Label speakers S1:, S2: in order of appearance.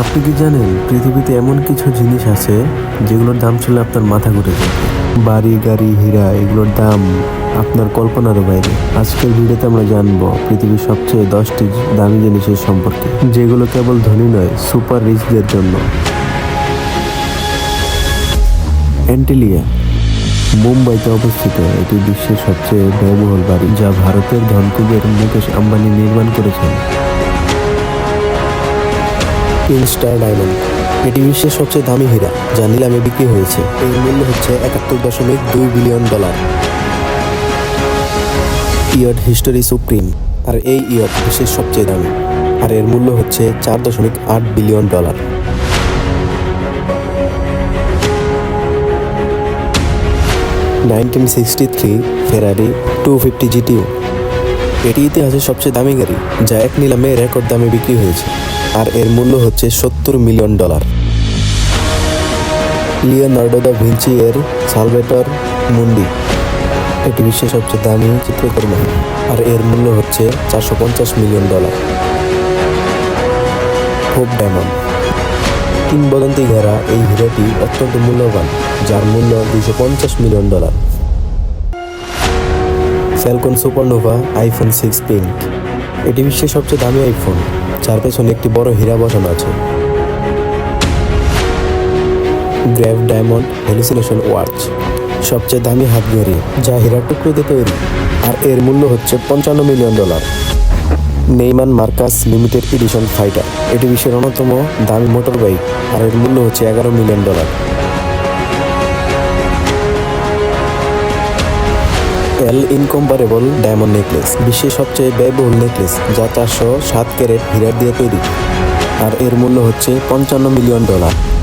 S1: আপনি কি জানেন, পৃথিবীতে এমন কিছু জিনিস আছে যেগুলোর দাম ছিল আপনার মাথা ঘুরে যাবে? বাড়ি, গাড়ি, হীরা, এগুলোর দাম আপনার কল্পনারও বাইরে। আজকের ভিডিওতে আমরা জানব পৃথিবীর সবচেয়ে দশটি দামি জিনিসের সম্পর্কে, যেগুলো কেবল ধনী নয়, সুপার রিচদের জন্য। অ্যান্টিলিয়া, মুম্বাইতে অবস্থিত এটি বিশ্বের সবচেয়ে ব্যয়বহুল বাড়ি, যা ভারতের ধনকুবের মুকেশ আম্বানি নির্মাণ করেছেন।
S2: ইনস্টার ডায়মন্ড এটি বিশ্বের সবচেয়ে দামি হীরা, যা নিলামে বিক্রি হয়েছে। এর মূল্য হচ্ছে একাত্তর দশমিক দুই billion dollar. Yacht history supreme আর এই ইয়ট বিশ্বের সবচেয়ে দামি, আর এর মূল্য হচ্ছে চার দশমিক আট billion dollar. Nineteen sixty three Ferrari two fifty GTO এটি ইতিহাসের সবচেয়ে দামি গাড়ি, যা এক নিলামে রেকর্ড দামে বিক্রি হয়েছে। আর এর মূল্য হচ্ছে সত্তর million dollar. Leonardo da Vinci এর সালভেটর মুন্ডি এটি বিশ্বের সবচেয়ে দামি চিত্রকর্ম, আর এর মূল্য হচ্ছে চারশো পঞ্চাশ মিলিয়ন ডলার। Hope diamond. কিংবদন্তি ঘেরা এই হিরোটি অত্যন্ত মূল্যবান, যার মূল্য দুশো পঞ্চাশ million dollar. Falcon Supernova iPhone six pink এটি বিশ্বের সবচেয়ে দামি আইফোন। যার পেছনে একটি বড় হীরা বসানো আছে। গ্র্যাভ ডায়মন্ড, হ্যালুসিনেশন ওয়াচ সবচেয়ে দামি হাত ঘড়ি যা হীরার টুকরোতে তৈরি, আর এর মূল্য হচ্ছে পঞ্চান্ন million dollar. Neiman Marcus limited edition fighter, এটি বিশ্বের অন্যতম দামি মোটর বাইক আর এর মূল্য হচ্ছে এগারো million dollar. L incomparable diamond necklace বিশ্বের সবচেয়ে ব্যয়বহুল নেকলেস যা চারশো সাত ক্যারেট হীরার দিয়ে তৈরি। আর এর মূল্য হচ্ছে পঞ্চান্ন মিলিয়ন ডলার